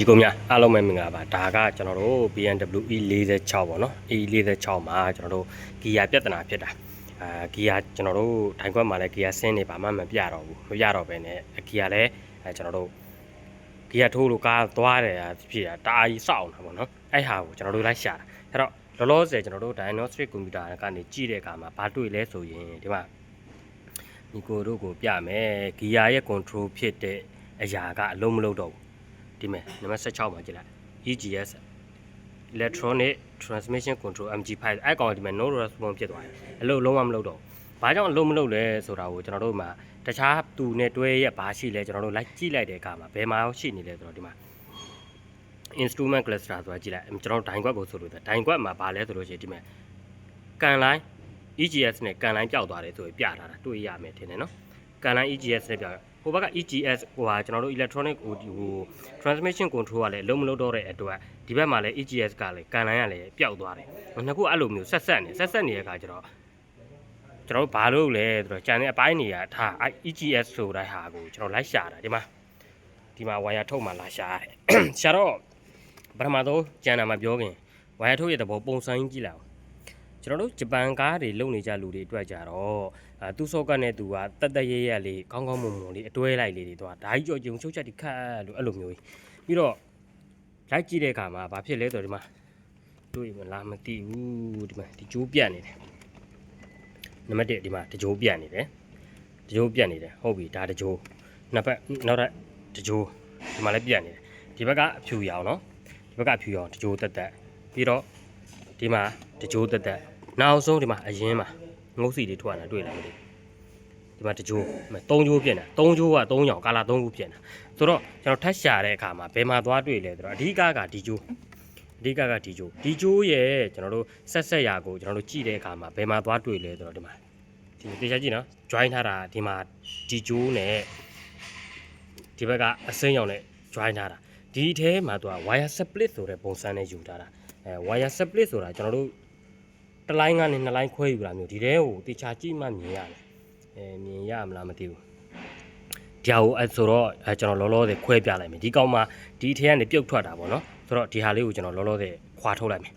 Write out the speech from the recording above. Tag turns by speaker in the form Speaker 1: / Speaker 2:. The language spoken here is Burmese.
Speaker 1: ဒီကုန်းများအားလုံးပဲမင်္ဂလာပါဒါကကျွန်တော်တို့ BMW E46 ပေါ့နော် E46 မှာကျွန်တော်တို့ဂီယာပြဿနာဖြစ်တာအာဂီယာကျွန်တော်တို့ထိုင်ခွက်မှာလည်းဂီယာဆင်းနေပါမှမပြတော့ဘူးမပြတော့ဘဲနဲ့ဂီယာလည်းအဲကျွန်တော်တို့ဂီယာထိုးလို့ကားသွားတယ်ဖြစ်တာတာကြီးစောင့်တာပေါ့နော်အဲ့ဟာကိုကျွန်တော်တို့လိုက်ရှာတာအဲ့တော့လောလောဆယ်ကျွန်တော်တို့ diagnostic computer ကနေကြည့်တဲ့အခါမှာဘာတွေ့လဲဆိုရင်ဒီမှာညီကိုတို့ကိုပြမယ်ဂီယာရဲ့ control ဖြစ်တဲ့အရာကအလုံးမလုံးတော့ဘူး ဒီမဲ့နံပါတ်16မှာကြည့်လိုက် EGS electronic transmission control MG5 အဲ့ကောင်ဒီမဲ့ no response ဖြစ်သွားတယ်အလုပ်လုံးဝမလုပ်တော့ဘူးဘာကြောင့်အလုပ်မလုပ်လဲဆိုတာကိုကျွန်တော်တို့မှာတခြားသူနဲ့တွဲရက်ဘာရှိလဲကျွန်တော်တို့လိုက်ကြည့်လိုက်တဲ့အခါမှာဘယ်မှာရှိနေလဲဆိုတော့ဒီမှာ instrument cluster ဆိုတာကြည့်လိုက်ကျွန်တော်တို့ဒိုင်ခွက်ကိုဆိုလို့ဒိုင်ခွက်မှာဘာလဲဆိုလို့ရှိရင်ဒီမဲ့ကန်လိုင်း EGS နဲ့ကန်လိုင်းပျောက်သွားတယ်ဆိုပြီးပြထားတာတွေ့ရမယ်ထင်တယ်နော်ကန်လိုင်း EGS နဲ့ပျောက် ဟိုဘက်က EGS ဟိုဟာကျွန်တော်တို့ electronic ဟိုဟို transmission control ကလည်းအလုံးမလုံးတော့တဲ့အတွက်ဒီဘက်မှာလည်း EGS ကလည်းကန်လိုင်းကလည်းပျောက်သွားတယ်နှစ်ခုအဲ့လိုမျိုးဆက်ဆက်နေဆက်ဆက်နေတဲ့အခါကျတော့ကျွန်တော်တို့ဘာလို့လဲဆိုတော့ကြံတဲ့အပိုင်းတွေကထား EGS ဆိုတဲ့ဟာကိုကျွန်တော်လိုက်ရှာတာဒီမှာဒီမှာ wire ထုတ်မှလာရှာရတယ်ရှာတော့ပထမဆုံးကြံတာမှာပြောခင် wire ထုတ်ရဲ့သဘောပုံစံကြီးကြည့်လိုက်အောင် ကျွန်တော်တို့ဂျပန်ကားတွေလုံနေကြလူတွေအတွက်ကြတော့အာသူ့ဆော့ကတ်နဲ့သူကတက်တက်ရဲရဲလေးကောင်းကောင်းမွန်မွန်လေးအတွဲလိုက်လေးတွေတော့ဓာကြီးကြော်ကြုံချုပ်ချက်တိခတ်လို့အဲ့လိုမျိုးကြီးပြီးတော့လိုက်ကြည့်တဲ့အခါမှာဘာဖြစ်လဲဆိုတော့ဒီမှာတွေ့မလားမသိဘူးဒီမှာဒီကြိုးပြတ်နေတယ်နံပါတ်1ဒီမှာတကြိုးပြတ်နေတယ်တကြိုးပြတ်နေတယ်ဟုတ်ပြီဒါတကြိုးနှစ်ဖက်နောက်ထပ်တကြိုးဒီမှာလည်းပြတ်နေတယ်ဒီဘက်ကအဖြူရောင်နော်ဒီဘက်ကအဖြူရောင်တကြိုးတက်တက်ပြီးတော့ဒီမှာ တကြိုးတက်တက်နောက်ဆုံးဒီမှာအရင်မှာငုတ်စီတွေထွက်လာတွေ့လားမသိဘူးဒီမှာတကြိုးသုံးကြိုးပြင်တာသုံးကြိုးကသုံးကြောင်ကာလာသုံးခုပြင်တာဆိုတော့ကျွန်တော်ထက်ရှာတဲ့အခါမှာဘယ်မှာသွားတွေ့လဲဆိုတော့အဓိကကဒီကြိုးအဓိကကဒီကြိုးဒီကြိုးရဲ့ကျွန်တော်တို့ဆက်ဆက်ရာကိုကျွန်တော်တို့ကြည့်တဲ့အခါမှာဘယ်မှာသွားတွေ့လဲဆိုတော့ဒီမှာဒီတေချာကြည့်နော် join ထားတာဒီမှာဒီကြိုးနဲ့ဒီဘက်ကအစိမ်းရောင်နဲ့ join ထားတာဒီထဲမှာသူက wire split ဆိုတဲ့ပုံစံနဲ့ယူထားတာအဲ wire split ဆိုတာကျွန်တော်တို့ တစ်လိုင်းကနေနှစ်လိုင်းခွဲယူတာမျိုးဒီထဲကိုတေချာကြည့်မှမြင်ရတယ်အဲမြင်ရမလားမသိဘူးဒီဟာကိုအဲဆိုတော့အဲကျွန်တော်လောလောဆယ်ခွဲပြလိုက်မယ်ဒီကောင်မှဒီထဲကနေပြုတ်ထွက်တာပေါ့နော်ဆိုတော့ဒီဟာလေးကိုကျွန်တော်လောလောဆယ်ခွာထုတ်လိုက်မယ်